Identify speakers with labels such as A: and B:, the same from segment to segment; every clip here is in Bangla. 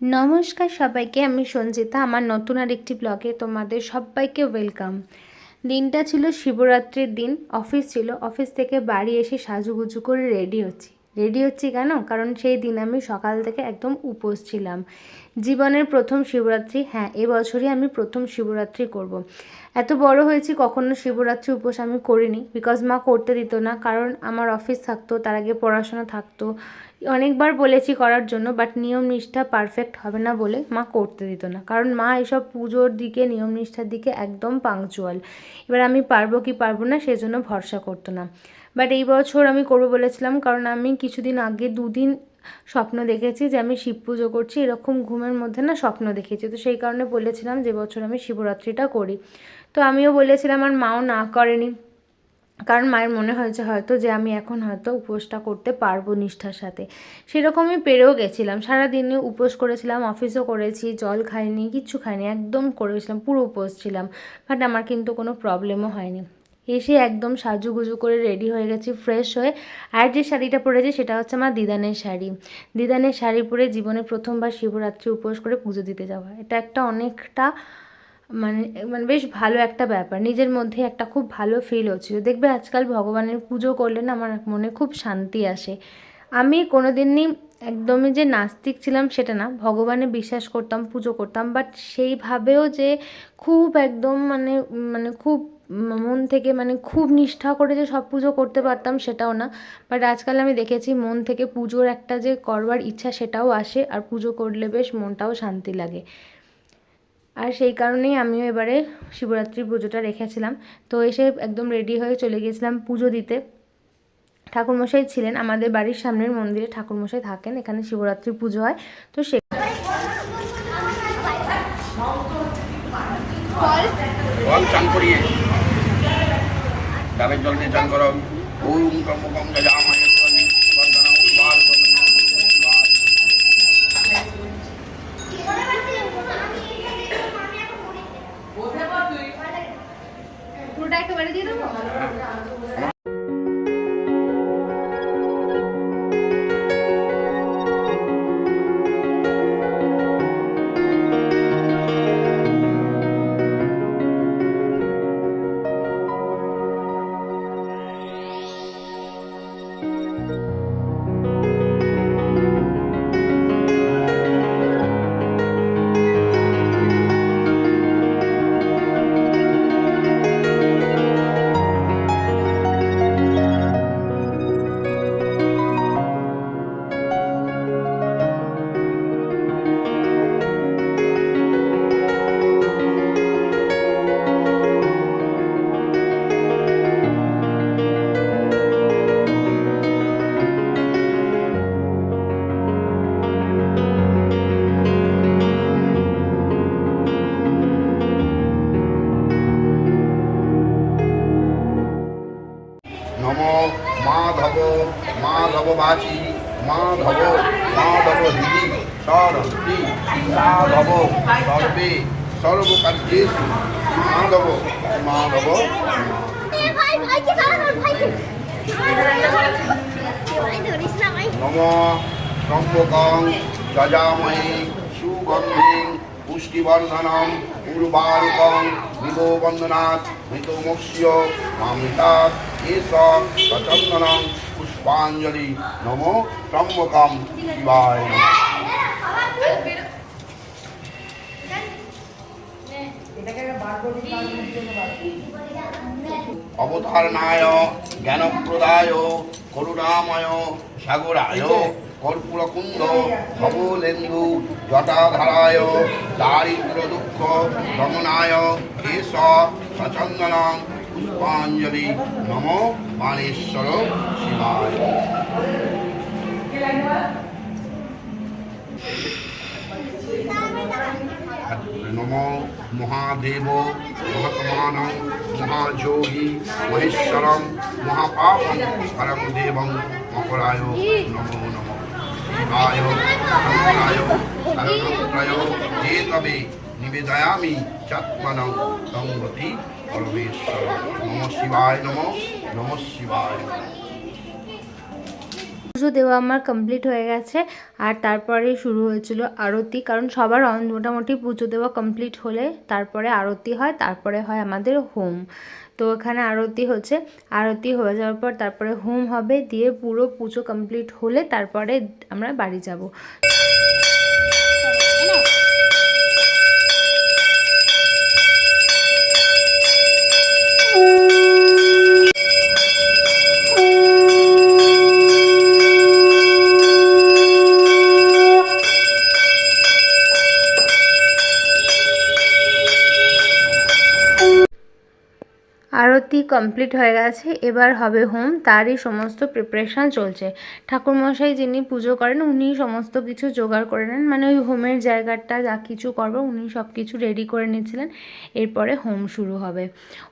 A: নমস্কার সবাইকে, আমি সঞ্জিতা, আমার নতুন আর একটি ব্লগে তোমাদের সবাইকে ওয়েলকাম দিনটা ছিল শিবরাত্রির দিন অফিস ছিল অফিস থেকে বাড়ি এসে সাজুগুজু করে রেডি হচ্ছি। রেডি হচ্ছি কেন? কারণ সেই দিন আমি সকাল থেকে একদম উপোস ছিলাম। জীবনের প্রথম শিবরাত্রি হ্যাঁ এবছরই আমি প্রথম শিবরাত্রি করব। এত বড় হয়েছি, কখনো শিবরাত্রি উপোস আমি করিনি। বিকজ মা করতে দিত না, কারণ আমার অফিস থাকতো, তার আগে পড়াশোনা থাকতো। অনেকবার বলেছি করার জন্য বাট নিয়ম নিষ্ঠা পারফেক্ট হবে না বলে মা করতে দিত না। কারণ মা এসব পুজোর দিকে নিয়ম নিষ্ঠার দিকে একদম পাংচুয়াল এবার আমি পারব কি পারব না, সেজন্য ভরসা করতো না। বাট এই বছর আমি করব বলেছিলাম, কারণ আমি কিছুদিন আগে দুদিন স্বপ্ন দেখেছি যে আমি শিব পুজো করছি, এরকম ঘুমের মধ্যে না স্বপ্ন দেখেছি। তো সেই কারণে বলেছিলাম যে বছর আমি শিবরাত্রিটা করি। তো আমিও বলেছিলাম আর মাও না করেনি, কারণ মায়ের মনে হয়েছে হয়তো যে আমি এখন হয়তো উপোসটা করতে পারব নিষ্ঠার সাথে। সেরকমই পেরেও গেছিলাম, সারাদিনে উপোস করেছিলাম, অফিসও করেছি, জল খাইনি, কিচ্ছু খাইনি, একদম করেছিলাম পুরো উপোস ছিলাম। বাট আমার কিন্তু কোনো প্রবলেমও হয়নি। এসে একদম সাজুগুজু করে রেডি হয়ে গেছি ফ্রেশ হয়ে। আর যে শাড়িটা পরেছি সেটা হচ্ছে আমার দিদানের শাড়ি। দিদানের শাড়ি পরে জীবনে প্রথমবার শিবরাত্রি উপোস করে পুজো দিতে যাওয়া। এটা একটা অনেকটা মানে মানে বেশ ভালো একটা ব্যাপার। নিজের মধ্যে একটা খুব ভালো ফিল হচ্ছিল দেখবে আজকাল ভগবানের পুজো করলে না আমার মনে খুব শান্তি আসে। আমি কোনো দিনই একদমই যে নাস্তিক ছিলাম সেটা না, ভগবানে বিশ্বাস করতাম, পুজো করতাম। বাট সেইভাবেও যে খুব একদম মানে মানে খুব মন থেকে মানে খুব নিষ্ঠা করে যে সব পুজো করতে পারতাম সেটাও না। বাট আজকাল আমি দেখেছি মন থেকে পুজোর একটা যে করবার ইচ্ছা সেটাও আসে আর পুজো করলে বেশ মনটাও শান্তি লাগে। আর সেই কারণেই আমিও এবারে শিবরাত্রি পুজোটা রেখেছিলাম। তো এসে একদম রেডি হয়ে চলে গিয়েছিলাম পুজো দিতে। ঠাকুরমশাই ছিলেন, আমাদের বাড়ির সামনের মন্দিরে ঠাকুরমশাই থাকেন, এখানে শিবরাত্রি পুজো হয়। তো সে
B: করিয়ে ডাবের জল দিয়ে চান করো। ওম যজাময় বর্ধনা উদ্বার
A: পুরোটা একেবারে দিয়ে দেবো?
B: মাধব বাচি মাধব মাধব হৃদি সরস্বতী মাধব সর্বে, সর্বকার্যেষু, মাধব মাধব। নম ত্রম্বকং যজাময়ী সুগন্ধিং পুষ্টিবর্ধনম পূর্বারুকং মৃদোবন্দনাথ মৃতমোক্ষ্য মামৃতা এস প্রচন্দনং পুষ্পাঞ্জলি নম ত্রম্বকম শিবায় নমঃ। অবতারণায় জ্ঞানপ্রদায় করুণাময় সাগরায় কর্পূরকুন্দ ভবলেন্দু জটাধারায় দারিদ্র দুঃখ রমণায় কেশ সচন্দন पुष्पांजलि नमो बाणेश्वर शिवाय। नमो महादेव महात्मान महाजोगी महेश्वर महापाप परम देव, मकुराय, नमो नमो। शिवाय हनुमाय हरत्रय जे निवेदयामी, चत्मनौ संगति
A: পুজো দেওয়া আমার কমপ্লিট হয়ে গেছে আর তারপরে শুরু হয়েছিল আরতি, কারণ সবার মোটামুটি পুজো দেওয়া কমপ্লিট হলে তারপরে আরতি হয়, তারপরে হয় আমাদের হোম। তো এখানে আরতি হচ্ছে, আরতি হয়ে যাওয়ার পর তারপরে হোম হবে, দিয়ে পুরো পুজো কমপ্লিট হলে তারপরে আমরা বাড়ি যাব। আরতি কমপ্লিট হয়ে গেছে, এবার হবে হোম, তারই সমস্ত প্রিপারেশান চলছে। ঠাকুরমশাই যিনি পুজো করেন, উনি সমস্ত কিছু জোগাড় করে নেন মানে ওই হোমের জায়গাটা যা কিছু করব, উনি সব কিছু রেডি করে নিয়েছিলেন এরপরে হোম শুরু হবে।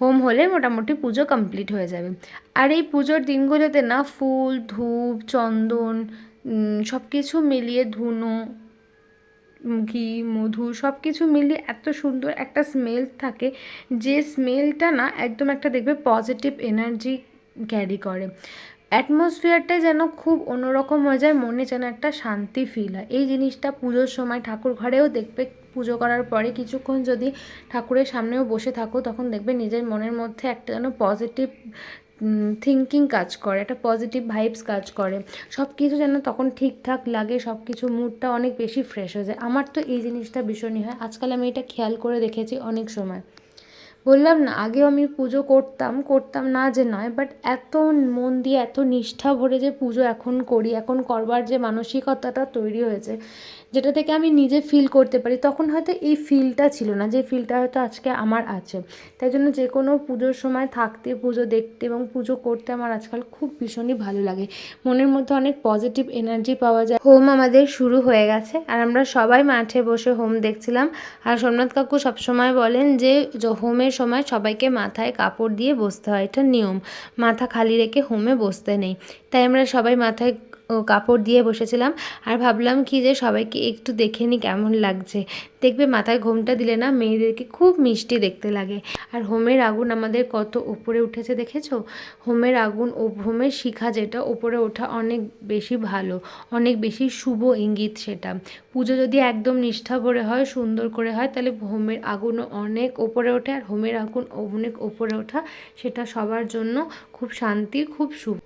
A: হোম হলে মোটামুটি পুজো কমপ্লিট হয়ে যাবে। আর এই পুজোর দিনগুলোতে না, ফুল, ধূপ, চন্দন সব কিছু মিলিয়ে ধুনো ঘি, মধু সব কিছু মিলিয়ে এত সুন্দর একটা স্মেল থাকে। যে স্মেলটা না একদম একটা দেখবে পজিটিভ এনার্জি ক্যারি করে। অ্যাটমসফিয়ারটাই যেন খুব অন্যরকম হয়ে যায়, মনে যেন একটা শান্তি ফিল হয়। এই জিনিসটা পুজোর সময় ঠাকুর ঘরেও দেখবে, পুজো করার পরে কিছুক্ষণ যদি ঠাকুরের সামনেও বসে থাকো, তখন দেখবে নিজের মনের মধ্যে একটা যেন পজিটিভ থিঙ্কিং কাজ করে, একটা পজিটিভ ভাইবস কাজ করে। সব কিছু যেন তখন ঠিকঠাক লাগে সব কিছু মুডটা অনেক বেশি ফ্রেশ হয়ে যায়। আমার তো এই জিনিসটা ভীষণই হয়। আজকাল আমি এটা খেয়াল করে দেখেছি অনেক সময়। বললাম না, আগেও আমি পুজো করতাম করতাম না যে নয় বাট এত মন দিয়ে, এত নিষ্ঠা ভরে যে পুজো এখন করি, এখন করবার যে মানসিকতাটা তৈরি হয়েছে যেটা থেকে আমি নিজে ফিল করতে পারি, তখন হয়তো এই ফিলটা ছিল না, যে ফিলটা হয়তো আজকে আমার আছে। তাই জন্য যে কোনো পুজোর সময় থাকতে, পুজো দেখতে এবং পুজো করতে আমার আজকাল খুব ভীষণই ভালো লাগে। মনের মধ্যে অনেক পজিটিভ এনার্জি পাওয়া যায়। হোম আমাদের শুরু হয়ে গেছে আর আমরা সবাই মাঠে বসে হোম দেখছিলাম। আর সোমনাথ কাকু সবসময় বলেন যে হোমের সময় সবাইকে মাথায় কাপড় দিয়ে বসতে হয়। এটা নিয়ম। মাথা খালি রেখে হোমে বসতে নেই। তাই আমরা সবাই মাথায় কাপড় দিয়ে বসেছিলাম আর ভাবলাম কি যে সবাইকে একটু দেখে নি কেমন লাগছে। দেখবে মাথায় ঘোমটা দিলে না মেয়েদেরকে খুব মিষ্টি দেখতে লাগে। আর হোমের আগুন আমাদের কত উপরে উঠেছে দেখেছ? হোমের আগুন ও হোমের শিখা যেটা উপরে ওঠা অনেক বেশি ভালো, অনেক বেশি শুভ ইঙ্গিত সেটা। পুজো যদি একদম নিষ্ঠা ভরে হয়, সুন্দর করে হয়, তাহলে হোমের আগুনও অনেক ওপরে ওঠে। আর হোমের আগুন অনেক ওপরে ওঠা সেটা সবার জন্য খুব শান্তির খুব শুভ।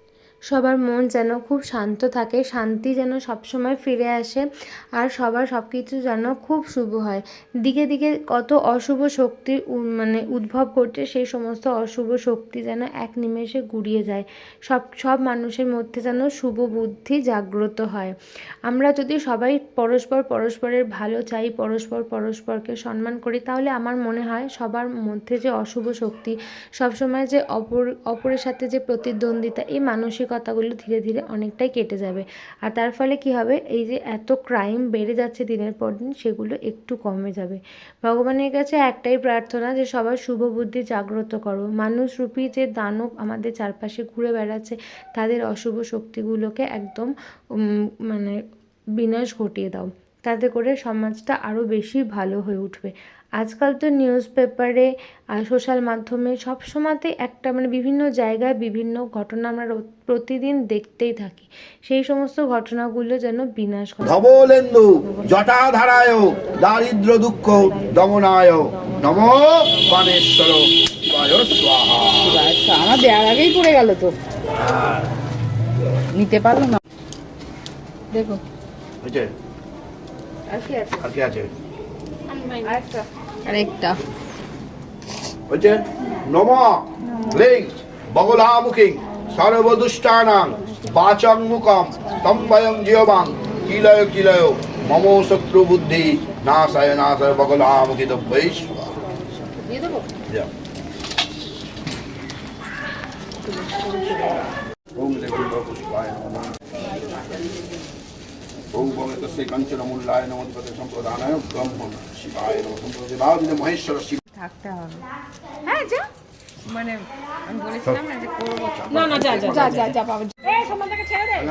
A: সবার মন যেন খুব শান্ত থাকে, শান্তি যেন সবসময় ফিরে আসে আর সবার সব কিছু যেন খুব শুভ হয়। দিকে দিকে কত অশুভ শক্তি মানে উদ্ভব করছে, সেই সমস্ত অশুভ শক্তি যেন এক নিমেষে গুড়িয়ে যায়। সব সব মানুষের মধ্যে যেন শুভ বুদ্ধি জাগ্রত হয়। আমরা যদি সবাই পরস্পর পরস্পরের ভালো চাই, পরস্পর পরস্পরকে সম্মান করি, তাহলে আমার মনে হয় সবার মধ্যে যে অশুভ শক্তি, সবসময় যে অপর, অপরের সাথে যে প্রতিদ্বন্দ্বিতা, এই মানসিকতাগুলো ধীরে ধীরে অনেকটাই কেটে যাবে। আর তার ফলে কি হবে? এই যে এত ক্রাইম বেড়ে যাচ্ছে দিনের পর দিন, সেগুলো একটু কমে যাবে। ভগবানের কাছে একটাই প্রার্থনা যে সবার শুভ বুদ্ধি জাগ্রত করো। মানুষরূপী যে দানব আমাদের চারপাশে ঘুরে বেড়াচ্ছে, তাদের অশুভ শক্তিগুলোকে একদম মানে বিনাশ ঘটিয়ে দাও। তাতে করে সমাজটা আরও বেশি ভালো হয়ে উঠবে। আজকাল তো নিউজ পেপারে আর সোশ্যাল মাধ্যমে সব সময়তে একটা মানে বিভিন্ন জায়গায় বিভিন্ন ঘটনা আমরা প্রতিদিন দেখতেই থাকি। সেই সমস্ত ঘটনাগুলো যেন বিনাশ ঘটে
B: ধবলেন্দু জটাধারায় দারিদ্র দুঃখ দমনায় নম
C: আচ্ছা আমার দেওয়ার আগেই পড়ে গেল তো। নিতে পারল না। দেখো।
B: হয়েছে
C: আর কি আছে?
B: আর কি আছে?
C: আরেকটা
B: হয়েছে নম লিং বগলামুখী সর্বদুষ্টানাং বাচং মুখম স্তম্ভয়ং জিয়বাং কিলয় কিলয় মম শত্রু বুদ্ধি নাশায় নাশায় বগলামুখী দব্বৈশ্ব
C: দিয়ে দেবো
B: ওম দেবীন্দ্র পুষ্পায় নমঃ ওম ভগবতস্যে কাঞ্চনমূল্যায় নমোদ্ভতে সম্প্রদানায় ব্রহ্ম শিবায় নমঃ সম্প্রদায় মহেশ্বর শিব
C: থাকতে হবে। হ্যাঁ যা মানে আমি বলেছিলাম না যে করব না না যা যা যা যা পাবো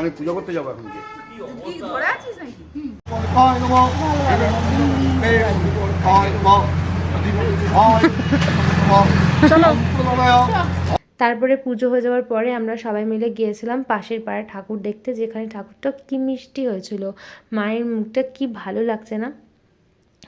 B: আমি পুজো করতে যাব এখন
C: কি ঘোরা আছিস নাকি
B: চলো
A: তারপরে পুজো হয়ে যাওয়ার পরে আমরা সবাই মিলে গিয়েছিলাম পাশের পাড়ায় ঠাকুর দেখতে, যেখানে ঠাকুরটা কী মিষ্টি হয়েছিল। মায়ের মুখটা কি ভালো লাগছে না?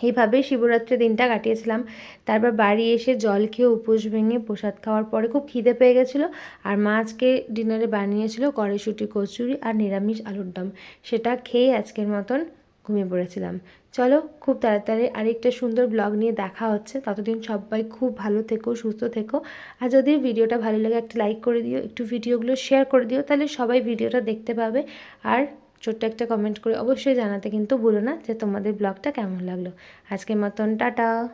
A: এইভাবেই শিবরাত্রির দিনটা কাটিয়েছিলাম। তারপর বাড়ি এসে জল খেয়ে উপোস ভেঙে প্রসাদ খাওয়ার পরে খুব খিদে পেয়ে গেছিল। আর মা আজকে ডিনারে বানিয়েছিল কড়াইশুঁটি, কচুরি আর নিরামিষ আলুর দম। সেটা খেয়ে আজকের মতন ঘুমিয়ে পড়েছিলাম। চলো খুব তাড়াতাড়ি আরেকটা সুন্দর ব্লগ নিয়ে দেখা হচ্ছে। ততদিন সবাই খুব ভালো থেকো, সুস্থ থেকো। আর যদি ভিডিওটা ভালো লাগে একটা লাইক করে দিও, একটু ভিডিওগুলো শেয়ার করে দিও, তাহলে সবাই ভিডিওটা দেখতে পাবে। আর ছোট্ট একটা কমেন্ট করে অবশ্যই জানাতে কিন্তু ভুলো না যে তোমাদের ব্লগটা কেমন লাগল। আজকের মতন, টাটা।